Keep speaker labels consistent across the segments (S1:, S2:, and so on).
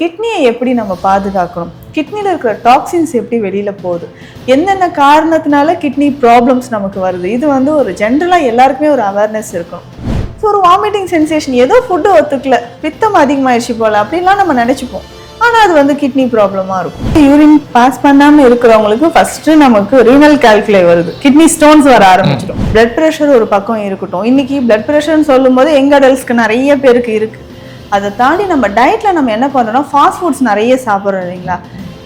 S1: கிட்னியை எப்படி நம்ம பாதுகாக்கணும்? கிட்னியில் இருக்கிற டாக்ஸின்ஸ் எப்படி வெளியில் போகுது? என்னென்ன காரணத்தினால கிட்னி ப்ராப்ளம்ஸ் நமக்கு வருது? இது வந்து ஒரு ஜென்ரலாக எல்லாருக்குமே ஒரு அவேர்னஸ் இருக்கும். ஸோ ஒரு வாமிட்டிங் சென்சேஷன் ஏதோ ஃபுட்டு ஒத்துக்கல. பித்தம் அதிகமாகிடுச்சு போல். அப்படின்லாம் நம்ம நினச்சிப்போம். ஆனால் அது வந்து கிட்னி ப்ராப்ளமாக இருக்கும். யூரின் பாஸ் பண்ணாமல் இருக்கிறவங்களுக்கு ஃபஸ்ட்டு நமக்கு ரீனல் கால்குலே வருது. கிட்னி ஸ்டோன்ஸ் வர ஆரம்பிச்சிடும். பிளட் ப்ரெஷர் ஒரு பக்கம் இருக்கட்டும். இன்னைக்கு பிளட் ப்ரெஷர்னு சொல்லும்போது எங்க அடல்ஸ்க்கு நிறைய பேருக்கு இருக்குது அதை தாண்டி நம்ம டயட்ல நம்ம என்ன பண்ணுறோம்னா ஃபாஸ்ட் ஃபுட்ஸ் நிறைய சாப்பிட்றோம் இல்லைங்களா?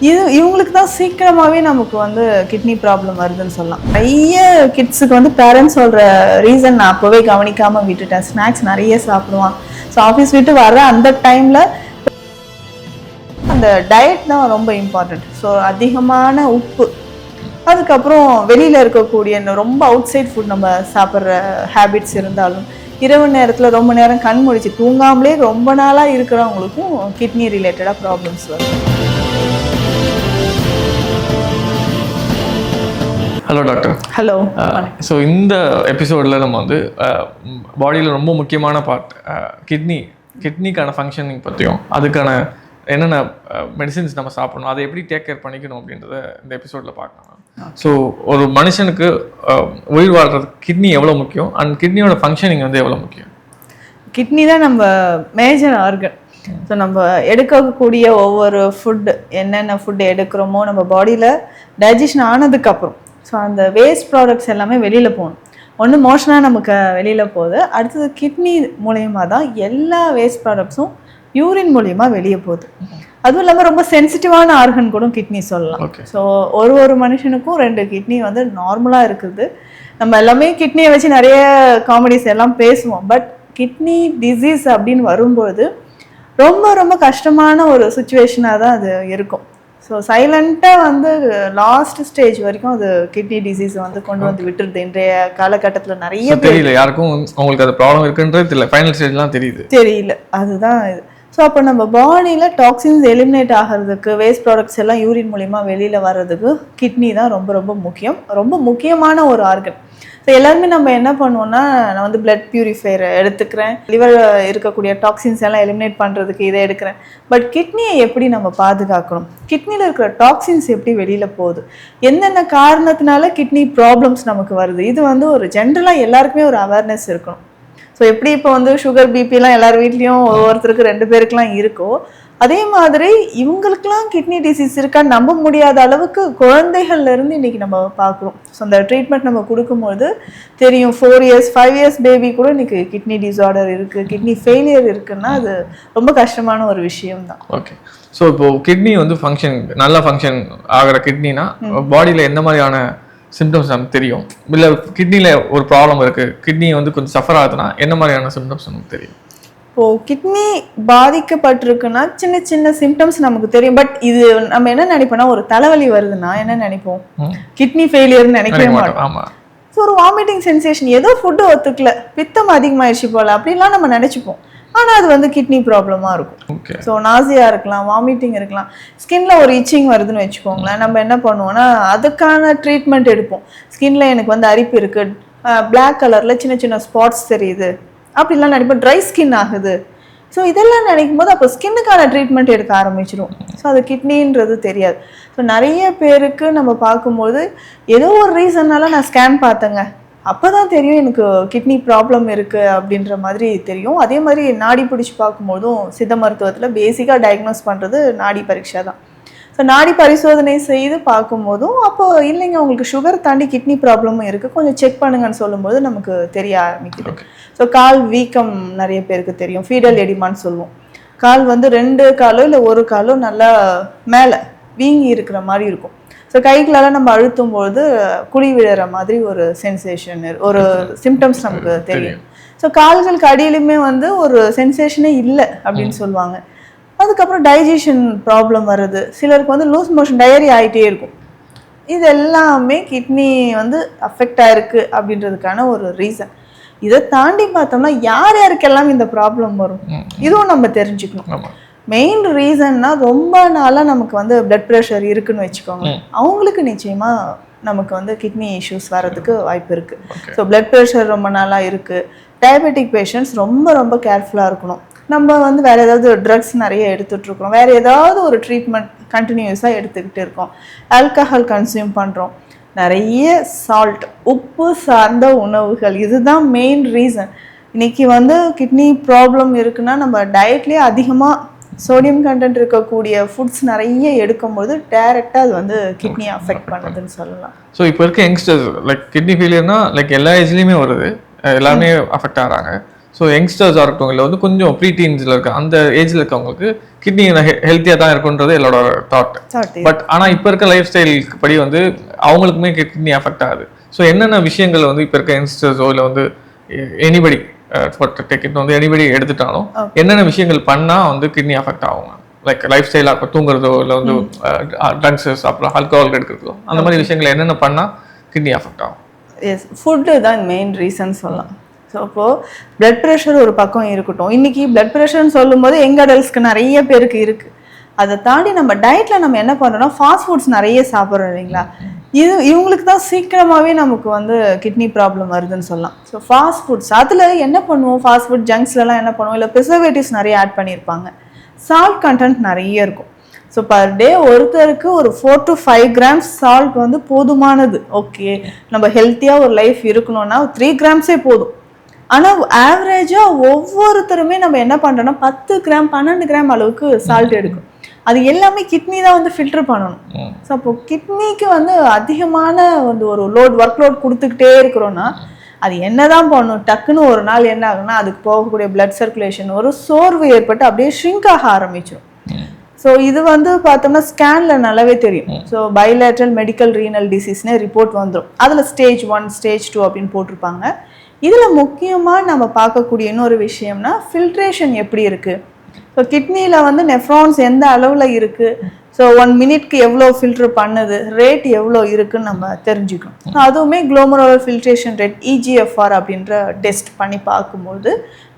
S1: இது இவங்களுக்கு தான் சீக்கிரமாகவே நமக்கு வந்து கிட்னி ப்ராப்ளம் வருதுன்னு சொல்லலாம். நிறைய கிட்ஸுக்கு வந்து பேரண்ட்ஸ் சொல்கிற ரீசன் நான் அப்போவே கவனிக்காமல் விட்டுட்டேன். ஸ்நாக்ஸ் நிறைய சாப்பிடுவான். ஸோ ஆஃபீஸ் விட்டு வர அந்த டைமில் அந்த டயட் தான் ரொம்ப இம்பார்ட்டண்ட் ஸோ அதிகமான உப்பு. அதுக்கப்புறம் வெளியில் இருக்கக்கூடிய இந்த ரொம்ப அவுட் சைட் ஃபுட் நம்ம சாப்பிட்ற ஹேபிட்ஸ் இருந்தாலும் இரவு நேரத்தில் ரொம்ப நேரம் கண் முழிச்சு தூங்காமலே ரொம்ப நாளாக இருக்கிறவங்களுக்கும் கிட்னி ரிலேட்டடாக ப்ராப்ளம்ஸ் வரும்.
S2: ஹலோ டாக்டர்
S1: ஹலோ
S2: ஸோ இந்த எபிசோடில் நம்ம வந்து பாடியில் ரொம்ப முக்கியமான பார்ட் கிட்னி கிட்னிக்கான ஃபங்க்ஷனிங் பற்றியும் அதுக்கான என்னென்ன மெடிசின்ஸ் நம்ம சாப்பிடணும் அதை எப்படி டேக் கேர் பண்ணிக்கணும் அப்படின்றத இந்த எபிசோடில் பார்க்கலாம். ஸோ ஒரு மனுஷனுக்கு உயிர் வாழ்றதுக்கு கிட்னி எவ்வளோ முக்கியம்? அண்ட் கிட்னியோட ஃபங்க்ஷனிங் வந்து எவ்வளோ முக்கியம்?
S1: கிட்னி தான் நம்ம மேஜர் ஆர்கன் ஸோ நம்ம எடுக்கக்கூடிய ஒவ்வொரு ஃபுட் என்னென்ன ஃபுட் எடுக்கிறோமோ நம்ம பாடியில் டைஜஷன் ஆனதுக்கப்புறம். ஸோ அந்த வேஸ்ட் ப்ராடக்ட்ஸ் எல்லாமே வெளியில் போகணும். ஒன்று மோஷனாக நமக்கு வெளியில் போகுது. அடுத்தது கிட்னி மூலயமா தான் எல்லா வேஸ்ட் ப்ராடக்ட்ஸும் யூரின் மூலயமா வெளியே போகுது. அதுவும் இல்லாமல் ரொம்ப சென்சிட்டிவான ஆர்கன் கூட கிட்னி சொல்லலாம். ஸோ ஒரு ஒரு மனுஷனுக்கும் ரெண்டு கிட்னி வந்து நார்மலாக இருக்குது. நம்ம எல்லாமே கிட்னியை வச்சு நிறைய காமெடிஸ் எல்லாம் பேசுவோம். பட் கிட்னி டிசீஸ் அப்படின்னு வரும்போது ரொம்ப ரொம்ப கஷ்டமான ஒரு சுச்சுவேஷனாக தான் அது இருக்கும். ஸோ சைலண்ட்டாக வந்து லாஸ்ட் ஸ்டேஜ் வரைக்கும் அது கிட்னி டிசீஸ் வந்து கொண்டு வந்து விட்டுருது. இன்றைய காலகட்டத்தில் நிறைய
S2: தெரியல. யாருக்கும் உங்களுக்கு அது ப்ராப்ளம் இருக்குன்றது தெரியல. ஃபைனல் ஸ்டேஜ்லாம் தெரியுது.
S1: தெரியல. அதுதான் இது. ஸோ அப்போ நம்ம பாடியில் டாக்ஸின்ஸ் எலிமினேட் ஆகிறதுக்கு வேஸ்ட் ப்ராடக்ட்ஸ் எல்லாம் யூரின் மூலிமா வெளியில் வர்றதுக்கு கிட்னி தான் ரொம்ப ரொம்ப முக்கியம். ரொம்ப முக்கியமான ஒரு ஆர்கன் ஸோ எல்லாருமே நம்ம என்ன பண்ணுவோம்னா நான் வந்து பிளட் பியூரிஃபையர் எடுத்துக்கிறேன். லிவர் இருக்கக்கூடிய டாக்ஸின்ஸ் எல்லாம் எலிமினேட் பண்ணுறதுக்கு இதை எடுக்கிறேன். பட் கிட்னியை எப்படி நம்ம பாதுகாக்கணும்? கிட்னியில் இருக்கிற டாக்ஸின்ஸ் எப்படி வெளியில் போகுது? என்னென்ன காரணத்தினால கிட்னி ப்ராப்ளம்ஸ் நமக்கு வருது? இது வந்து ஒரு ஜென்ரலாக எல்லாருக்குமே ஒரு அவேர்னஸ் இருக்கணும். ஸோ எப்படி இப்போ வந்து சுகர் பிபிலாம் எல்லார் வீட்லேயும் ஒவ்வொருத்தருக்கு ரெண்டு பேருக்குலாம் இருக்கோ அதே மாதிரி இவங்களுக்குலாம் கிட்னி டிசீஸ் இருக்கான்னு நம்ப முடியாத அளவுக்கு குழந்தைகள்ல இருந்து இன்னைக்கு நம்ம பார்க்குறோம் ஸோ அந்த ட்ரீட்மெண்ட் நம்ம கொடுக்கும்போது தெரியும் four years five years baby கூட இன்னைக்கு கிட்னி டிசார்டர் இருக்கு கிட்னி ஃபெயிலியர் இருக்குன்னா அது ரொம்ப கஷ்டமான ஒரு விஷயம் தான்
S2: ஓகே ஸோ இப்போ கிட்னி வந்து ஃபங்க்ஷன் நல்ல ஃபங்க்ஷன் ஆகிற கிட்னினா பாடியில் எந்த மாதிரியான சிம்டம்ஸ் நமக்கு தெரியும். இல்லை கிட்னியில் ஒரு ப்ராப்ளம் இருக்கு. கிட்னி வந்து கொஞ்சம் சஃபர் ஆகுதுன்னா என்ன மாதிரியான சிம்டம்ஸ் நமக்கு தெரியும்?
S1: இப்போ கிட்னி பாதிக்கப்பட்டிருக்குன்னா சின்ன சின்ன சிம்டம்ஸ் நமக்கு தெரியும். பட் இது நம்ம என்ன நினைப்போம்னா ஒரு தலைவலி வருதுன்னா என்ன நினைப்போம். கிட்னி ஃபெயிலியர்னு நினைக்கவே
S2: நினைக்க
S1: மாட்டோம்.
S2: மாட்டோம். ஆமா.
S1: ஸோ ஒரு வாமிட்டிங் சென்சேஷன் ஏதோ ஃபுட்டு ஒத்துக்கல பித்தம் அதிகமாயிடுச்சு போல அப்படின்லாம் நம்ம நினைச்சுப்போம். ஆனா அது வந்து கிட்னி ப்ராப்ளமா இருக்கும். ஸோ நாசியா இருக்கலாம் வாமிட்டிங் இருக்கலாம். ஸ்கின்ல ஒரு இச்சிங் வருதுன்னு வச்சுக்கோங்களேன் நம்ம என்ன பண்ணுவோம்னா அதுக்கான ட்ரீட்மெண்ட் எடுப்போம். ஸ்கின்ல எனக்கு வந்து அரிப்பு இருக்கு. பிளாக் கலர்ல சின்ன சின்ன ஸ்பாட்ஸ் தெரியுது. அப்படிலாம் நினைப்போம். ட்ரை ஸ்கின் ஆகுது. ஸோ இதெல்லாம் நினைக்கும் போது அப்போ ஸ்கின்னுக்கான ட்ரீட்மெண்ட் எடுக்க ஆரம்பிச்சிடும் ஸோ அது கிட்னின்றது தெரியாது. ஸோ நிறைய பேருக்கு நம்ம பார்க்கும்போது ஏதோ ஒரு ரீசன்னால நான் ஸ்கேன் பார்த்தேங்க. அப்போ தான் தெரியும் எனக்கு கிட்னி ப்ராப்ளம் இருக்குது அப்படின்ற மாதிரி தெரியும். அதே மாதிரி நாடி பிடிச்சி பார்க்கும்போதும் சித்த மருத்துவத்தில் பேசிக்காக டயக்னோஸ் பண்ணுறது நாடி பரீட்சை தான் ஸோ நாடி பரிசோதனை செய்து பார்க்கும்போதும் அப்போ இல்லைங்க உங்களுக்கு சுகர் தாண்டி கிட்னி ப்ராப்ளமும் இருக்குது கொஞ்சம் செக் பண்ணுங்கன்னு சொல்லும்போது நமக்கு தெரிய ஆரம்பிக்குது. ஸோ கால் வீக்கம் நிறைய பேருக்கு தெரியும். ஃபீடல் எடிமான்னு சொல்லுவோம். கால் வந்து ரெண்டு காலோ இல்லை ஒரு காலோ நல்லா மேலே வீங்கி இருக்கிற மாதிரி இருக்கும். ஸோ கைகளால் நம்ம அழுத்தும் போது குழி விழுற மாதிரி ஒரு சென்சேஷன் ஒரு சிம்டம்ஸ் நமக்கு தெரியும். ஸோ கால்களுக்கு அடியிலுமே வந்து ஒரு சென்சேஷனே இல்லை அப்படின்னு சொல்லுவாங்க. அதுக்கப்புறம் டைஜஷன் ப்ராப்ளம் வருது. சிலருக்கு வந்து லூஸ் மோஷன் டயரி ஆகிட்டே இருக்கும். இது எல்லாமே கிட்னி வந்து அஃபெக்ட் ஆயிருக்கு அப்படின்றதுக்கான ஒரு ரீசன் இதை தாண்டி பார்த்தோம்னா யார் யாருக்கெல்லாம் இந்த ப்ராப்ளம் வரும். இதுவும் நம்ம தெரிஞ்சுக்கணும். மெயின் ரீசன்னா ரொம்ப நாளாக நமக்கு வந்து பிளட் ப்ரெஷர் இருக்குன்னு வச்சுக்கோங்க. அவங்களுக்கு நிச்சயமா நமக்கு வந்து கிட்னி இஷ்யூஸ் வர்றதுக்கு வாய்ப்பு இருக்கு.
S2: Okay.
S1: ஸோ பிளட் ப்ரெஷர் ரொம்ப நாளாக இருக்கு. டயபெட்டிக் பேஷண்ட்ஸ் ரொம்ப ரொம்ப கேர்ஃபுல்லாக இருக்கணும். நம்ம வந்து வேற ஏதாவது ட்ரக்ஸ் நிறைய எடுத்துட்டு இருக்கோம். வேற ஏதாவது ஒரு ட்ரீட்மெண்ட் கண்டினியூஸாக எடுத்துக்கிட்டு இருக்கோம். ஆல்கஹால் கன்சியூம் பண்ணுறோம் நிறைய சால்ட் உப்பு சார்ந்த உணவுகள். இதுதான் மெயின் ரீசன் இன்னைக்கு வந்து கிட்னி ப்ராப்ளம் இருக்குன்னா நம்ம டயட்லேயே அதிகமாக சோடியம் கண்டென்ட் இருக்கக்கூடிய ஃபுட்ஸ் நிறைய எடுக்கும்போது டைரெக்டாக அது வந்து கிட்னியை அஃபெக்ட் பண்ணுதுன்னு சொல்லலாம்.
S2: ஸோ இப்போ இருக்க யங்ஸ்டர்ஸ் லைக் கிட்னி ஃபெயிலியர்னா லைக் எல்லா ஏஜ்லேயுமே வருது. அஹ் எல்லாருமே அஃபெக்ட் ஆகிறாங்க. ஸோ யங்ஸ்டர்ஸாக இருக்கட்டும் இல்லை வந்து கொஞ்சம் ப்ரீ டீன்ஸில் இருக்க அந்த ஏஜில் இருக்கவங்களுக்கு கிட்னி ஹெல்த்தியாக தான் இருக்குன்றது என்னோட தாட் பட் ஆனால் இப்போ இருக்க லைஃப் ஸ்டைலுக்கு படி வந்து அவங்களுக்குமே கிட்னி அஃபெக்ட் ஆகுது. ஸோ என்னென்ன விஷயங்கள் வந்து இப்போ இருக்க யங்ஸ்டர்ஸோ இல்லை வந்து எனிபடி கிட்னி வந்து எனிபடி எடுத்துட்டாலும் என்னென்ன விஷயங்கள் பண்ணால் வந்து கிட்னி அஃபெக்ட் ஆகும் லைக் லைஃப் ஸ்டைலாக இப்போ தூங்குறதோ இல்லை வந்து ட்ரங்க்ஸஸ் அப்புறம் ஆல்கஹால் எடுக்கிறதோ அந்த மாதிரி விஷயங்கள் என்னென்ன பண்ணால் கிட்னி அஃபெக்ட் ஆகும்?
S1: எஸ் ஃபுட்டு தான் மெயின் ரீசன் சொல்லலாம். ஸோ அப்போது பிளட் ப்ரெஷர் ஒரு பக்கம் இருக்கட்டும். இன்னைக்கு பிளட் ப்ரெஷர்னு சொல்லும்போது எங்க அடல்ட்ஸ்க்கு நிறைய பேருக்கு இருக்குது அதை தாண்டி நம்ம டயட்டில் நம்ம என்ன பண்ணுறோம்னா ஃபாஸ்ட் ஃபுட்ஸ் நிறைய சாப்பிட்றோம் இல்லைங்களா? இது இவங்களுக்கு தான் சீக்கிரமாகவே நமக்கு வந்து கிட்னி ப்ராப்ளம் வருதுன்னு சொல்லலாம். ஸோ ஃபாஸ்ட் ஃபுட்ஸ் அதில் என்ன பண்ணுவோம்? ஃபாஸ்ட் ஃபுட் ஜங்க்ஸ்லலாம் என்ன பண்ணுவோம்? இல்லை ப்ரிசர்வேட்டிவ்ஸ் நிறைய ஆட் பண்ணியிருப்பாங்க. சால்ட் கண்டென்ட் நிறைய இருக்கும். ஸோ பர் டே ஒருத்தருக்கு ஒரு four to five grams salt வந்து போதுமானது. ஓகே நம்ம ஹெல்த்தியாக ஒரு லைஃப் இருக்கணும்னா த்ரீ கிராம்ஸே போதும். ஆனால் ஆவரேஜாக ஒவ்வொருத்தருமே நம்ம என்ன பண்ணுறோம்னா பத்து கிராம் பன்னெண்டு கிராம் அளவுக்கு சால்ட் எடுக்கும். அது எல்லாமே கிட்னி தான் வந்து ஃபில்டர் பண்ணணும். ஸோ அப்போ கிட்னிக்கு வந்து அதிகமான வந்து ஒரு லோட் ஒர்க் லோட் கொடுத்துக்கிட்டே இருக்கிறோன்னா அது என்னதான் பண்ணும் டக்குன்னு ஒரு நாள் என்ன ஆகும்னா அதுக்கு போகக்கூடிய blood சர்க்குலேஷன் ஒரு சோர்வு ஏற்பட்டு அப்படியே ஷ்ரிங்க் ஆக ஆரம்பிச்சிடும் ஸோ இது வந்து பார்த்தோம்னா ஸ்கேன்ல நல்லாவே தெரியும். ஸோ பைலேட்ரல் மெடிக்கல் ரீனல் டிசீஸ்னே ரிப்போர்ட் வந்துடும் அதில் ஸ்டேஜ் ஒன் ஸ்டேஜ் டூ அப்படின்னு போட்டிருப்பாங்க. இதில் முக்கியமாக நம்ம பார்க்கக்கூடிய இன்னொரு விஷயம்னா ஃபில்ட்ரேஷன் எப்படி இருக்குது ஸோ கிட்னியில் வந்து நெஃப்ரான்ஸ் எந்த அளவில் இருக்குது ஸோ ஒன் மினிட்க்கு எவ்வளோ ஃபில்டர் பண்ணுது? ரேட் எவ்வளோ இருக்குன்னு நம்ம தெரிஞ்சுக்கணும். அதுவுமே குளோமரோல் ஃபில்ட்ரேஷன் ரேட் இஜிஎஃப்ஆர் அப்படின்ற டெஸ்ட் பண்ணி பார்க்கும்போது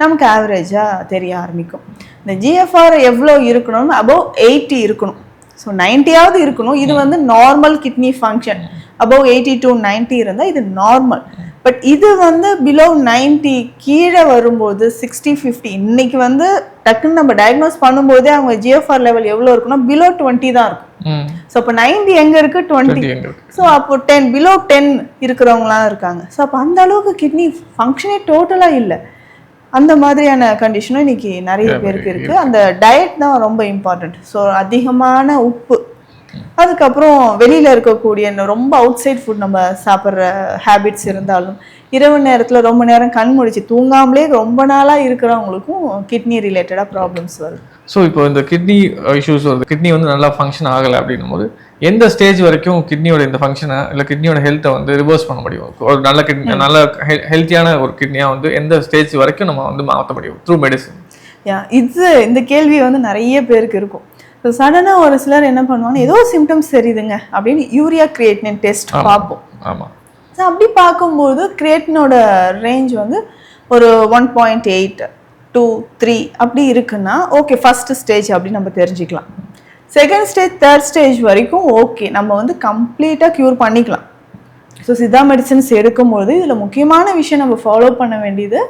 S1: நமக்கு ஆவரேஜாக தெரிய ஆரம்பிக்கும். இந்த ஜிஎஃப்ஆர் எவ்வளோ இருக்கணும்னு அபவ் எயிட்டி இருக்கணும். ஸோ நைன்ட்டியாவது இருக்கணும். இது வந்து normal kidney function above eighty to ninety இருந்தால் இது நார்மல் பட் இது வந்து பிலோ நைன்ட்டி கீழே வரும்போது சிக்ஸ்டி ஃபிஃப்டி இன்னைக்கு வந்து டக்குன்னு நம்ம டயக்னோஸ் பண்ணும்போதே அவங்க ஜிஎஃப்ஆர் லெவல் எவ்வளோ இருக்குன்னா பிலோ டுவெண்ட்டி தான் இருக்கும். ஸோ அப்போ நைன்டி எங்கே இருக்குது டுவெண்ட்டி
S2: இருக்கு?
S1: ஸோ அப்போ டென் பிலோ டென் இருக்கிறவங்களாம் இருக்காங்க. ஸோ அப்போ அந்த அளவுக்கு கிட்னி ஃபங்க்ஷனே டோட்டலாக இல்லை. அந்த மாதிரியான கண்டிஷனும் இன்னைக்கு நிறைய பேருக்கு இருக்கு. அந்த டயட் தான் ரொம்ப இம்பார்ட்டன்ட் ஸோ அதிகமான உப்பு. அதுக்கப்புறம் வெளியில இருக்கக்கூடிய ரொம்ப அவுட் சைட் ஃபுட் நம்ம சாப்பிட்ற ஹேபிட்ஸ் இருந்தாலும் இரவு நேரத்துல ரொம்ப நேரம் கண் முழிச்சு தூங்காமலே ரொம்ப நாளா இருக்கிறவங்களுக்கும் கிட்னி ரிலேட்டடா ப்ராப்ளம்ஸ் வருது.
S2: ஸோ இப்போ இந்த கிட்னி இஷ்யூஸ் வருது. கிட்னி வந்து நல்லா ஃபங்க்ஷன் ஆகலை அப்படின்னும் போது எந்த ஸ்டேஜ் வரைக்கும் கிட்னியோட இந்த ஃபங்க்ஷனை இல்லை கிட்னியோட ஹெல்த்தை வந்து ரிவர்ஸ் பண்ண முடியும்? ஒரு நல்ல கிட்னி நல்ல ஹெல்த்தியான ஒரு கிட்னியாக வந்து எந்த ஸ்டேஜ் வரைக்கும் நம்ம வந்து மாற்ற முடியும்? த்ரூ மெடிசன்
S1: யா இது இந்த கேள்வி வந்து நிறைய பேருக்கு இருக்கும். ஸோ சடனாக ஒரு சிலர் என்ன பண்ணுவாங்க ஏதோ சிம்டம்ஸ் தெரியுதுங்க அப்படின்னு யூரியா கிரியேட்னின் டெஸ்ட் பார்ப்போம்.
S2: ஆமாம்
S1: ஸோ அப்படி பார்க்கும்போது கிரியேட்டினோட ரேஞ்ச் வந்து ஒரு one point eight two three அப்படி இருக்குன்னா ஓகே ஃபர்ஸ்ட் ஸ்டேஜ் அப்படி நம்ம தெரிஞ்சுக்கலாம். செகண்ட் ஸ்டேஜ் தேர்ட் ஸ்டேஜ் வரைக்கும் ஓகே நம்ம வந்து கம்ப்ளீட்டாக க்யூர் பண்ணிக்கலாம். ஸோ சித்தா மெடிசன்ஸ் எடுக்கும்போது இதில் முக்கியமான விஷயம் நம்ம ஃபாலோ பண்ண வேண்டியது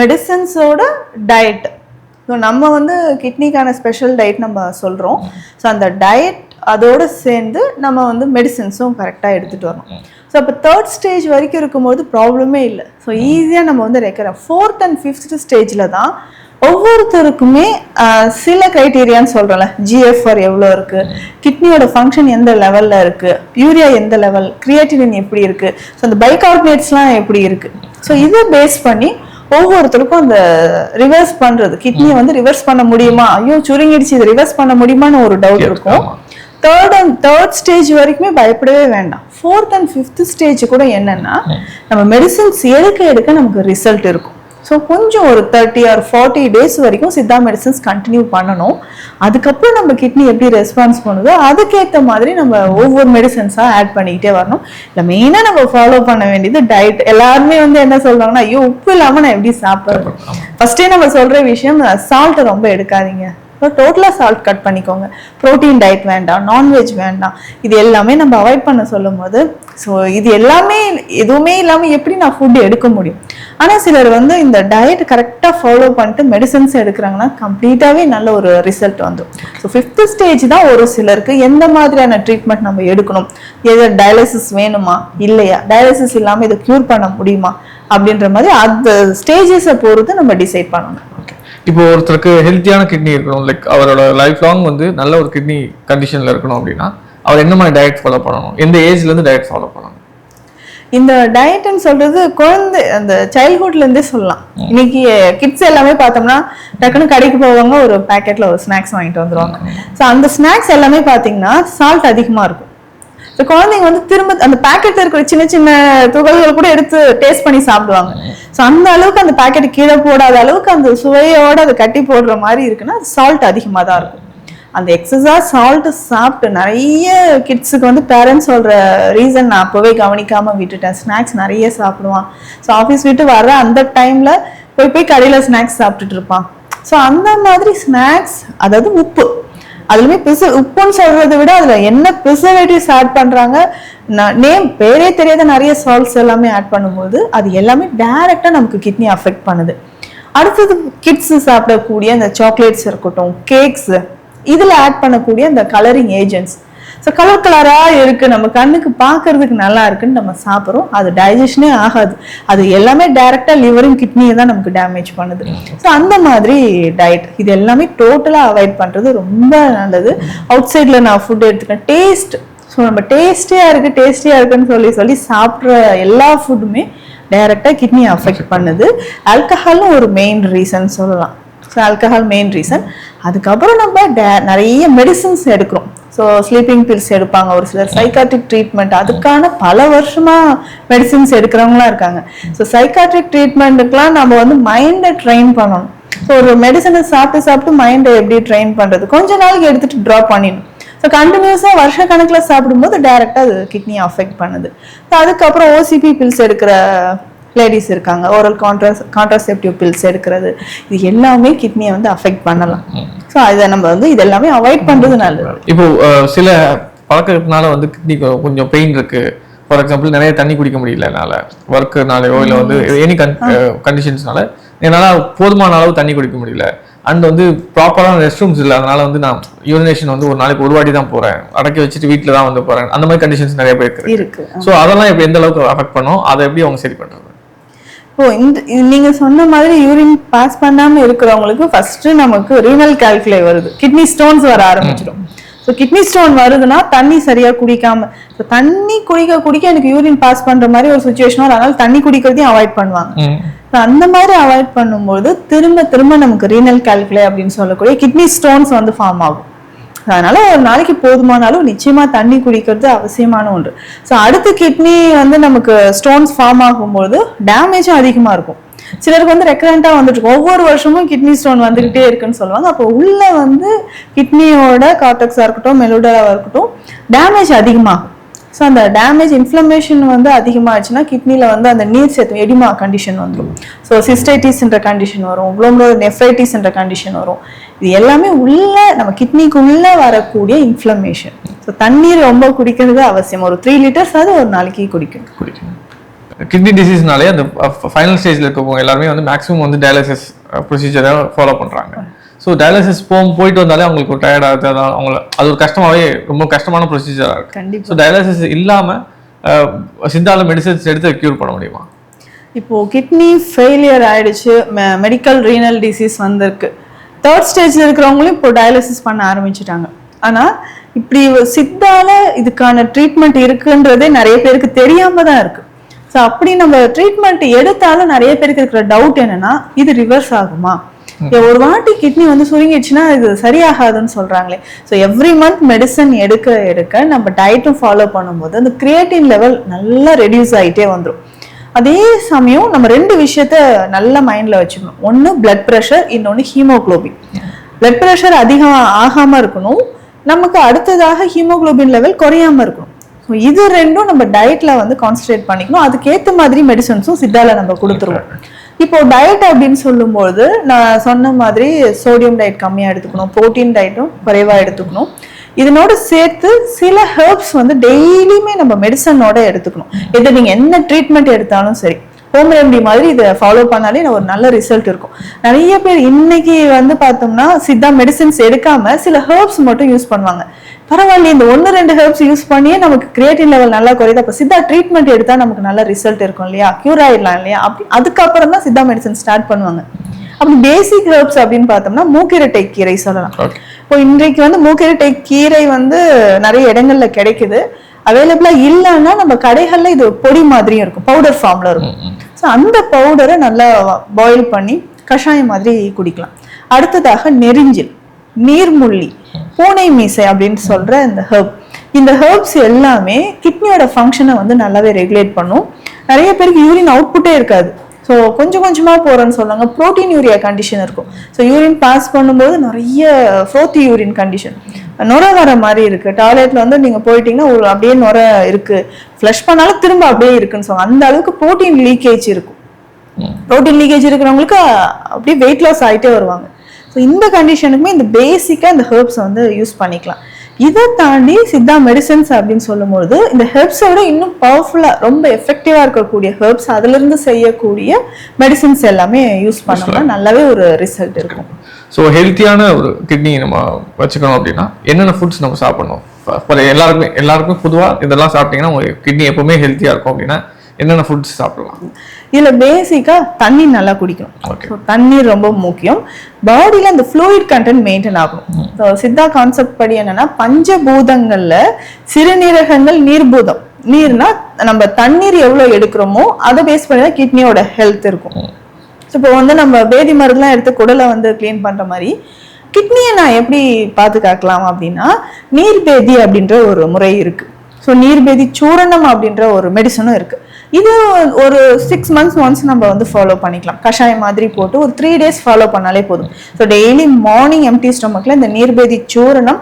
S1: மெடிசன்ஸோட டயட் ஸோ நம்ம வந்து கிட்னிக்கான ஸ்பெஷல் டயட் நம்ம சொல்கிறோம் ஸோ அந்த டயட் அதோடு சேர்ந்து நம்ம வந்து மெடிசன்ஸும் கரெக்டாக எடுத்துகிட்டு வரணும். ஸோ அப்போ தேர்ட் ஸ்டேஜ் வரைக்கும் இருக்கும்போது ப்ராப்ளமே இல்லை. ஸோ ஈஸியாக நம்ம வந்து ரெக்கர ஃபோர்த் அண்ட் ஃபிஃப்த் ஸ்டேஜில் தான் ஒவ்வொருத்தருக்குமே சில க்ரைட்டீரியான்னு சொல்கிறோம்ல ஜிஎஃப்ஆர் எவ்வளோ இருக்குது கிட்னியோட ஃபங்க்ஷன் எந்த லெவலில் இருக்குது யூரியா எந்த லெவல் கிரியேட்டினின் எப்படி இருக்குது ஸோ அந்த பைகார்பனேட்ஸ்லாம் எப்படி இருக்குது ஸோ இதை பேஸ் பண்ணி ஒவ்வொருத்தருக்கும் அந்த ரிவர்ஸ் பண்றது. கிட்னியை வந்து ரிவர்ஸ் பண்ண முடியுமா? ஐயோ சுருங்கிடுச்சு. இது ரிவர்ஸ் பண்ண முடியுமான்னு ஒரு டவுட் இருக்கும். தேர்ட் அண்ட் தேர்ட் ஸ்டேஜ் வரைக்குமே பயப்படவே வேண்டாம். ஃபோர்த் அண்ட் ஃபிஃப்த் ஸ்டேஜ் கூட என்னன்னா நம்ம மெடிசன்ஸ் எடுக்க எடுக்க நமக்கு ரிசல்ட் இருக்கும்? ஸோ கொஞ்சம் ஒரு தேர்ட்டி ஆர் ஃபார்ட்டி டேஸ் வரைக்கும் சித்தா மெடிசன்ஸ் கண்டினியூ பண்ணணும். அதுக்கப்புறம் நம்ம கிட்னி எப்படி ரெஸ்பான்ஸ் பண்ணுதோ அதுக்கேற்ற மாதிரி நம்ம ஒவ்வொரு மெடிசன்ஸாக ஆட் பண்ணிக்கிட்டே வரணும். இல்லை மெயினாக நம்ம ஃபாலோ பண்ண வேண்டியது டயட் எல்லாருமே வந்து என்ன சொல்றாங்கன்னா ஐயோ உப்பு இல்லாமல் நான் எப்படி சாப்பிட்றது? ஃபர்ஸ்டே நம்ம சொல்ற விஷயம் சால்ட்டை ரொம்ப எடுக்காதீங்க. ஸோ டோட்டலாக சால்ட் கட் பண்ணிக்கோங்க. ப்ரோட்டீன் டயட் வேண்டாம் நான்வெஜ் வேண்டாம். இது எல்லாமே நம்ம அவாய்ட் பண்ண சொல்லும் போது ஸோ இது எல்லாமே எதுவுமே இல்லாமல் எப்படி நான் ஃபுட் எடுக்க முடியும்? ஆனால் சிலர் வந்து இந்த டயட் கரெக்டாக ஃபாலோ பண்ணிட்டு மெடிசன்ஸ் எடுக்கிறாங்கன்னா கம்ப்ளீட்டாகவே நல்ல ஒரு ரிசல்ட் வந்துடும் ஸோ ஃபிஃப்த் ஸ்டேஜ் தான் ஒரு சிலருக்கு எந்த மாதிரியான ட்ரீட்மெண்ட் நம்ம எடுக்கணும்? எது டயாலிசிஸ் வேணுமா? இல்லையா? டயாலிசிஸ் இல்லாமல் இதை க்யூர் பண்ண முடியுமா? அப்படின்ற மாதிரி அந்த ஸ்டேஜஸை பொறுத்து நம்ம டிசைட் பண்ணணும்.
S2: ஓகே இப்போ ஒருத்தருக்கு ஹெல்த்தியான கிட்னி இருக்கணும் லைக் அவரோட லைஃப் லாங் வந்து நல்ல ஒரு கிட்னி கண்டிஷன்ல இருக்கணும் அப்படின்னா அவர் என்ன மாதிரி டயட் ஃபாலோ பண்ணணும்? எந்த ஏஜ்ல இருந்து டயட் ஃபாலோ பண்ணணும்?
S1: இந்த டயட்னு சொல்றது குழந்தை அந்த சைல்ட்ஹுட்ல இருந்தே சொல்லலாம். இன்னைக்கு கிட்ஸ் எல்லாமே பார்த்தோம்னா டக்குன்னு கடைக்கு போவாங்க ஒரு பேக்கெட்ல ஒரு ஸ்நாக்ஸ் வாங்கிட்டு வந்துருவாங்க. ஸோ அந்த ஸ்நாக்ஸ் எல்லாமே பார்த்தீங்கன்னா சால்ட் அதிகமா இருக்கும். ஸோ குழந்தைங்க வந்து திரும்ப அந்த பேக்கெட்ல இருக்கிற சின்ன சின்ன துகள்கள் கூட எடுத்து டேஸ்ட் பண்ணி சாப்பிடுவாங்க. ஸோ அந்த அளவுக்கு அந்த பேக்கெட் கீழே போடாத அளவுக்கு அந்த சுவையோட அதை கட்டி போடுற மாதிரி இருக்குன்னா சால்ட் அதிகமாக தான் இருக்கும். அந்த எக்ஸஸா சால்ட் சாப்பிட்டு நிறைய கிட்ஸுக்கு வந்து பேரண்ட்ஸ் சொல்ற ரீசன் நான் அப்போவே கவனிக்காம விட்டுட்டேன். ஸ்நாக்ஸ் நிறைய சாப்பிடுவான். ஸோ ஆஃபீஸ் விட்டு வர அந்த டைம்ல போய் போய் கடையில் ஸ்நாக்ஸ் சாப்பிட்டுட்டு இருப்பான். ஸோ அந்த மாதிரி ஸ்நாக்ஸ் அதாவது உப்பு. அதுலயுமே பிசு உப்புன்னு சொல்றதை விட அதுல என்ன பிசர்வேட்டிவ்ஸ் ஆட் பண்றாங்க நேம் பேரே தெரியாத நிறைய சால்ட்ஸ் எல்லாமே ஆட் பண்ணும்போது அது எல்லாமே டைரக்டா நமக்கு கிட்னி அஃபெக்ட் பண்ணுது. அடுத்தது கிட்ஸ் சாப்பிடக்கூடிய இந்த சாக்லேட்ஸ் இருக்கட்டும் கேக்ஸ் இதுல ஆட் பண்ணக்கூடிய இந்த கலரிங் ஏஜென்ட்ஸ் ஸோ கலர் கலரா இருக்கு. நம்ம கண்ணுக்கு பார்க்கறதுக்கு நல்லா இருக்குன்னு நம்ம சாப்பிட்றோம். அது டைஜஷனே ஆகாது. அது எல்லாமே டைரெக்டாக லிவரும் கிட்னியை தான் நமக்கு டேமேஜ் பண்ணுது. ஸோ அந்த மாதிரி டயட் இது எல்லாமே டோட்டலாக அவாய்ட் பண்றது ரொம்ப நல்லது. அவுட் சைடில் நான் ஃபுட் எடுத்துக்கிறேன் டேஸ்ட் ஸோ நம்ம டேஸ்டியா இருக்கு டேஸ்டியா இருக்குன்னு சொல்லி சொல்லி சாப்பிட்ற எல்லா ஃபுட்டுமே டைரெக்டாக கிட்னி அஃபெக்ட் பண்ணுது. ஆல்கஹாலும் ஒரு மெயின் ரீசன் சொல்லலாம். ஸோ ஆல்கஹால் மெயின் ரீசன் அதுக்கப்புறம் நம்ம டே- நிறைய மெடிசன்ஸ் எடுக்கிறோம். ஸோ ஸ்லீப்பிங் பில்ஸ் எடுப்பாங்க. ஒரு சிலர் சைக்காட்ரிக் ட்ரீட்மெண்ட் அதுக்கான பல வருஷமா மெடிசின்ஸ் எடுக்கிறவங்களாம் இருக்காங்க. ஸோ சைக்காட்ரிக் ட்ரீட்மெண்ட்டுக்கெலாம் நம்ம வந்து மைண்டை ட்ரெயின் பண்ணணும். ஸோ ஒரு மெடிசனை சாப்பிட்டு சாப்பிட்டு மைண்டை எப்படி ட்ரெயின் பண்ணுறது கொஞ்ச நாளைக்கு எடுத்துட்டு ட்ராப் பண்ணிடணும். ஸோ கண்டினியூஸாக வருஷ கணக்கில் சாப்பிடும்போது டைரெக்டாக அது கிட்னியை அஃபெக்ட் பண்ணுது. ஸோ அதுக்கப்புறம் ஓசிபி பில்ஸ் எடுக்கிற லேடிஸ் இருக்காங்க. ஓரல் கான்ட்ராஸ் கான்ட்ராசெப்டிவ் பில்ஸ் எடுக்கிறது. இது எல்லாமே கிட்னியை வந்து அஃபெக்ட் பண்ணலாம். ஸோ அதை நம்ம வந்து இது எல்லாமே அவாய்ட் பண்ணுறது நல்லது.
S2: இப்போ சில பழக்கத்தினால வந்து கிட்னி கொஞ்சம் பெயின் இருக்கு. ஃபார் எக்ஸாம்பிள் நிறைய தண்ணி குடிக்க முடியல என்னால. ஒர்க்குனாலயோ இல்லை வந்து எனி கண்டிஷன்ஸ்னால என்னால் போதுமான அளவு தண்ணி குடிக்க முடியல. அண்ட் வந்து ப்ராப்பரான ரெஸ்ட் ரூம்ஸ் இல்லை. அதனால வந்து நான் யூரினேஷன் வந்து ஒரு நாளைக்கு ஒரு வாட்டி தான் போறேன். அடக்கி வச்சுட்டு வீட்டில் தான் வந்து போறேன். அந்த மாதிரி கண்டிஷன்ஸ் நிறைய பேருக்கு இருக்கு. ஸோ அதெல்லாம் இப்போ எந்த அளவுக்கு அஃபெக்ட் பண்ணும்? அதை எப்படி அவங்க சரி பண்றது?
S1: ஓ இந்த நீங்க சொன்ன மாதிரி யூரின் பாஸ் பண்ணாம இருக்கிறவங்களுக்கு ஃபர்ஸ்ட் நமக்கு ரீனல் கால்குலே வருது. கிட்னி ஸ்டோன்ஸ் வர ஆரம்பிச்சிடும். ஸோ கிட்னி ஸ்டோன் வருதுன்னா தண்ணி சரியா குடிக்காம ஸோ தண்ணி குடிக்க குடிக்க எனக்கு யூரின் பாஸ் பண்ற மாதிரி ஒரு சுச்சுவேஷன் வரும். அதனால தண்ணி குடிக்கிறதையும் அவாய்ட் பண்ணுவாங்க. So, அந்த மாதிரி அவாய்ட் பண்ணும்போது திரும்ப திரும்ப நமக்கு ரீனல் கால்குலே அப்படின்னு சொல்லக்கூடிய கிட்னி ஸ்டோன்ஸ் வந்து ஃபார்ம் ஆகும். அதனால ஒரு நாளைக்கு போதுமானாலும் நிச்சயமா தண்ணி குடிக்கிறது அவசியமான ஒன்று. ஸோ அடுத்த கிட்னி வந்து நமக்கு ஸ்டோன்ஸ் ஃபார்ம் ஆகும்போது டேமேஜும் அதிகமாக இருக்கும். சிலருக்கு வந்து ரெக்கரண்டாக வந்துட்டு ஒவ்வொரு வருஷமும் கிட்னி ஸ்டோன் வந்துகிட்டே இருக்குன்னு சொல்லுவாங்க. அப்போ உள்ள வந்து கிட்னியோட கார்டெக்ஸா இருக்கட்டும் மெலோடராவா இருக்கட்டும் டேமேஜ் அதிகமாகும். ஸோ அந்த டேமேஜ் இன்ஃப்ளமேஷன் வந்து அதிகமாகிடுச்சுன்னா கிட்னியில் வந்து அந்த நீர் சேர்த்து எடிமா கண்டிஷன் வந்துடும் ஸோ சிஸ்டைட்டிஸ்ன்ற கண்டிஷன் வரும். குளோமரோ நெஃப்ரைட்டிஸ்ன்ற கண்டிஷன் வரும். இது எல்லாமே உள்ளே நம்ம கிட்னிக்குள்ளே வரக்கூடிய இன்ஃப்ளமேஷன் ஸோ தண்ணீர் ரொம்ப குடிக்கிறது அவசியம். ஒரு த்ரீ லிட்டர்ஸ் அது ஒரு நாளைக்கு குடிக்கணும்.
S2: குடிக்கணும். கிட்னி டிசீஸ்னாலே அந்த ஃபைனல் ஸ்டேஜில் இருக்கவங்க எல்லாருமே வந்து மேக்ஸிமம் வந்து டயாலிசிஸ் ப்ரொசீஜரை ஃபாலோ பண்ணுறாங்க ஸோ டயாலிசிஸ் போ போயிட்டு வந்தாலே அவங்களுக்கு ஒரு டயர்ட் ஆகுது. அதான் அவங்கள அது ஒரு கஷ்டமாகவே ரொம்ப கஷ்டமான ப்ரொசீஜராக இருக்கு.
S1: கண்டிப்பா.
S2: ஸோ டயாலிசிஸ் இல்லாமல் சித்தால மெடிசன்ஸ் எடுத்து க்யூர் பண்ண முடியுமா?
S1: இப்போ கிட்னி ஃபெயிலியர் ஆயிடுச்சு. மெடிக்கல் ரீனல் டிசீஸ் வந்திருக்கு. தேர்ட் ஸ்டேஜ்ல இருக்கிறவங்களும் இப்போ டயாலிசிஸ் பண்ண ஆரம்பிச்சிட்டாங்க. ஆனா இப்படி சித்தால இதுக்கான ட்ரீட்மெண்ட் இருக்குன்றதே நிறைய பேருக்கு தெரியாம தான் இருக்கு. ஸோ அப்படி நம்ம ட்ரீட்மெண்ட் எடுத்தாலும் நிறைய பேருக்கு இருக்கிற டவுட் என்னன்னா இது ரிவர்ஸ் ஆகுமா? ஒரு வாட்டி கிட்னி வந்து சுருங்கிடுச்சுன்னா இது சரியாகாதுன்னு சொல்றாங்களே. ஸோ எவ்ரி மந்த் மெடிசன் எடுக்க எடுக்க நம்ம டயட்டும் ஃபாலோ பண்ணும்போது அந்த கிரியேட்டின் லெவல் நல்லா ரெடியூஸ் ஆகிட்டே வந்துடும் அதே சமயம் நம்ம ரெண்டு விஷயத்த நல்ல மைண்ட்ல வச்சுக்கணும். ஒன்று பிளட் ப்ரெஷர் இன்னொன்று ஹீமோகுளோபின் பிளட் ப்ரெஷர் அதிகம் ஆகாம இருக்கணும். நமக்கு அடுத்ததாக ஹீமோகுளோபின் லெவல் குறையாம இருக்கணும். ஸோ இது ரெண்டும் நம்ம டயட்ல வந்து கான்சன்ட்ரேட் பண்ணிக்கணும். அதுக்கேற்ற மாதிரி மெடிசன்ஸும் சித்தால நம்ம கொடுத்துருவோம். இப்போ டயட் அப்படின்னு சொல்லும்போது நான் சொன்ன மாதிரி சோடியம் டயட் கம்மியாக எடுத்துக்கணும் ப்ரோட்டீன் டயட்டும் குறைவாக எடுத்துக்கணும். இதனோட சேர்த்து சில ஹெர்ப்ஸ் வந்து டெய்லியுமே நம்ம மெடிசனோட எடுத்துக்கணும். இது நீங்கள் என்ன ட்ரீட்மெண்ட் எடுத்தாலும் சரி. ஹோம் ரெமடி மாதிரி இதை ஃபாலோ பண்ணாலே ஒரு நல்ல ரிசல்ட் இருக்கும். நிறைய பேர் இன்னைக்கு வந்து பார்த்தோம்னா சித்தா மெடிசின்ஸ் எடுக்காம சில ஹெர்ப்ஸ் மட்டும் யூஸ் பண்ணுவாங்க. பரவாயில்ல இந்த ஒன்று ரெண்டு ஹெர்ப்ஸ் யூஸ் பண்ணியே நமக்கு கிரியேட்டின் லெவல் நல்லா குறையுது. அப்போ சித்தா ட்ரீட்மெண்ட் எடுத்தா நமக்கு நல்ல ரிசல்ட் இருக்கும் இல்லையா? கியூர் ஆயிடலாம் இல்லையா? அப்படி அதுக்கப்புறம் தான் சித்தா மெடிசன் ஸ்டார்ட் பண்ணுவாங்க. அப்படி பேசிக் ஹெர்ப்ஸ் அப்படின்னு பார்த்தோம்னா மூக்கிரட்டை கீரை சொல்லலாம். இப்போ இன்றைக்கு வந்து மூக்கிரட்டை கீரை வந்து நிறைய இடங்கள்ல கிடைக்குது. அவைலபிளா இல்லைன்னா நம்ம கடைகள்ல இது பொடி மாதிரியும் இருக்கும் பவுடர் ஃபார்ம்ல இருக்கும். ஸோ அந்த பவுடரை நல்லா பாயில் பண்ணி கஷாயம் மாதிரி குடிக்கலாம். அடுத்ததாக நெரிஞ்சில் நீர்முள்ளி பூனை மீசை அப்படின்னு சொல்ற இந்த ஹெர்ப் இந்த ஹெர்ப்ஸ் எல்லாமே கிட்னியோட ஃபங்க்ஷனை வந்து நல்லாவே ரெகுலேட் பண்ணும். நிறைய பேருக்கு யூரின் அவுட்புட்டே இருக்காது. ஸோ கொஞ்சம் கொஞ்சமாக போகிறேன்னு சொல்லுவாங்க ப்ரோட்டீன் யூரியா கண்டிஷன் இருக்கும். ஸோ யூரின் பாஸ் பண்ணும்போது நிறைய ஃப்ரோத்தி யூரின் கண்டிஷன் நுர வர மாதிரி இருக்குது டாய்லெட்டில் வந்து நீங்கள் போயிட்டீங்கன்னா ஒரு அப்படியே நுர இருக்குது ஃப்ளஷ் பண்ணாலும் திரும்ப அப்படியே இருக்குன்னு சொல்லுவாங்க அந்த அளவுக்கு ப்ரோட்டீன் லீக்கேஜ் இருக்கும். ப்ரோட்டீன் லீக்கேஜ் இருக்கிறவங்களுக்கு அப்படியே வெயிட் லாஸ் ஆகிட்டே வருவாங்க. ஸோ இந்த கண்டிஷனுக்குமே இந்த பேசிக்காக இந்த ஹெர்ப்ஸை வந்து யூஸ் பண்ணிக்கலாம். இதை தாண்டி சித்தா மெடிசன்ஸ் அப்படின்னு சொல்லும்போது இந்த ஹெர்ப்ஸை விட இன்னும் பவர்ஃபுல்லாக ரொம்ப எஃபெக்டிவாக இருக்கக்கூடிய ஹெர்ப்ஸ் அதுலேருந்து செய்யக்கூடிய மெடிசன்ஸ் எல்லாமே யூஸ் பண்ணோம்னா நல்லாவே ஒரு ரிசல்ட் இருக்கும்.
S2: ஸோ ஹெல்த்தியான ஒரு கிட்னி நம்ம வச்சுக்கணும் அப்படின்னா என்னென்ன ஃபுட்ஸ் நம்ம சாப்பிடணும்? ஃபார் எல்லாருக்குமே எல்லாருக்குமே பொதுவாக இதெல்லாம் சாப்பிட்டீங்கன்னா உங்க கிட்னி எப்பவுமே ஹெல்த்தியாக இருக்கும் அப்படின்னா என்னென்ன ஃபுட்ஸ் சாப்பிடலாம்?
S1: இதுல பேசிக்கா தண்ணி நல்லா குடிக்கணும். So, தண்ணீர் ரொம்ப முக்கியம். பாடியில அந்த ஃப்ளூயிட் கண்டென்ட் மெயின்டைன் ஆகணும். So, சித்தா கான்செப்ட் படி என்னன்னா பஞ்சபூதங்கள்ல சிறுநீரகங்கள் நீர்பூதம். நீர்னா நம்ம தண்ணீர் எவ்வளவு எடுக்கிறோமோ அதை பேஸ் பண்ணி தான் கிட்னியோட ஹெல்த் இருக்கும். ஸோ இப்போ வந்து நம்ம பேதி மருந்துலாம் எடுத்து குடலை வந்து க்ளீன் பண்ற மாதிரி கிட்னியை நான் எப்படி பாதுகாக்கலாம் அப்படின்னா நீர்பேதி அப்படின்ற ஒரு முறை இருக்கு. ஸோ நீர்பேதி சூரணம் அப்படின்ற ஒரு மெடிசனும் இருக்கு. இது ஒரு சிக்ஸ் மந்த்ஸ் ஒன்ஸ் நம்ம வந்து ஃபாலோ பண்ணிக்கலாம். கஷாயம் மாதிரி போட்டு ஒரு த்ரீ டேஸ் ஃபாலோ பண்ணாலே போதும். ஸோ டெய்லி மார்னிங் எம்டி ஸ்டொமக்கில் இந்த நீர்பேதி சூரணம்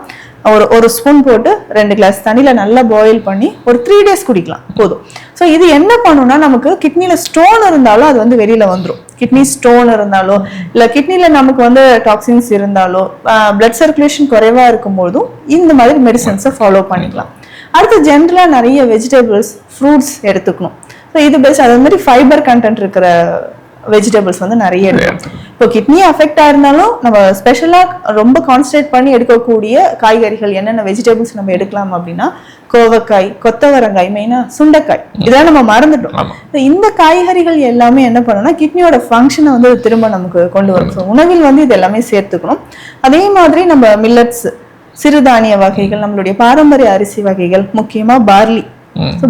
S1: ஒரு ஒரு ஸ்பூன் போட்டு ரெண்டு கிளாஸ் தண்ணியில் நல்லா பாயில் பண்ணி ஒரு த்ரீ டேஸ் குடிக்கலாம். போதும். ஸோ இது என்ன பண்ணுன்னா நமக்கு கிட்னியில் ஸ்டோன் இருந்தாலும் அது வந்து வெளியில் வந்துடும் கிட்னி ஸ்டோன் இருந்தாலோ இல்லை கிட்னியில் நமக்கு வந்து டாக்ஸின்ஸ் இருந்தாலோ பிளட் சர்க்குலேஷன் குறைவாக இருக்கும்போதும் இந்த மாதிரி மெடிசன்ஸை ஃபாலோ பண்ணிக்கலாம். அடுத்து ஜென்ரலாக நிறைய வெஜிடபிள்ஸ் ஃப்ரூட்ஸ் எடுத்துக்கணும். ஸோ இது பெஸ்ட் அது மாதிரி ஃபைபர் கண்டென்ட் இருக்கிற வெஜிடபிள்ஸ் வந்து நிறைய எடுக்கணும் இப்போ கிட்னி அஃபெக்ட் ஆயிருந்தாலும் நம்ம ஸ்பெஷலாக ரொம்ப கான்சன்ட்ரேட் பண்ணி எடுக்கக்கூடிய காய்கறிகள் என்னென்ன வெஜிடபிள்ஸ் நம்ம எடுக்கலாம் அப்படின்னா கோவக்காய் கொத்தவரங்காய் மெயினாக சுண்டைக்காய். இதெல்லாம் நம்ம மறந்துட்டோம். இந்த காய்கறிகள் எல்லாமே என்ன பண்ணும்னா கிட்னியோட ஃபங்க்ஷனை வந்து திரும்ப நமக்கு கொண்டு வரும். ஸோ உணவில் வந்து இது எல்லாமே சேர்த்துக்கணும். அதே மாதிரி நம்ம மில்லட்ஸ் சிறுதானிய வகைகள் நம்மளுடைய பாரம்பரிய அரிசி வகைகள் முக்கியமா பார்லி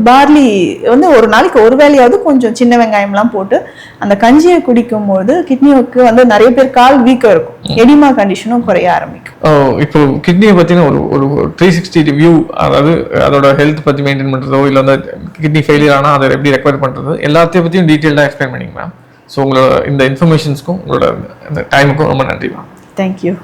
S1: பார்லி வந்து ஒரு நாளைக்கு ஒரு வேலையாவது கொஞ்சம் சின்ன வெங்காயம்லாம் போட்டு அந்த கஞ்சியை குடிக்கும்போது கிட்னிக்கு வந்து நிறைய பேர் கால் வீக்கம் இருக்கும். எடிமா கண்டிஷனும் குறைய ஆரம்பிக்கும்.
S2: இப்போ கிட்னியை பற்றின ஒரு ஒரு த்ரீ சிக்ஸ்டி வியூ அதாவது அதோட ஹெல்த் பற்றி மெயின்டைன் பண்ணுறதோ இல்லை வந்து கிட்னி ஃபெயிலியர் ஆனால் அதை எப்படி ரெக்கவர் பண்ணுறது எல்லாத்தையும் பற்றியும் டீட்டெயில்டாக எக்ஸ்பிளைன் பண்ணிங்க மேம் ஸோ உங்களோட இந்த இன்ஃபர்மேஷன்ஸ்க்கும் உங்களோட இந்த டைமுக்கும் ரொம்ப நன்றி மேம்
S1: தேங்க்யூ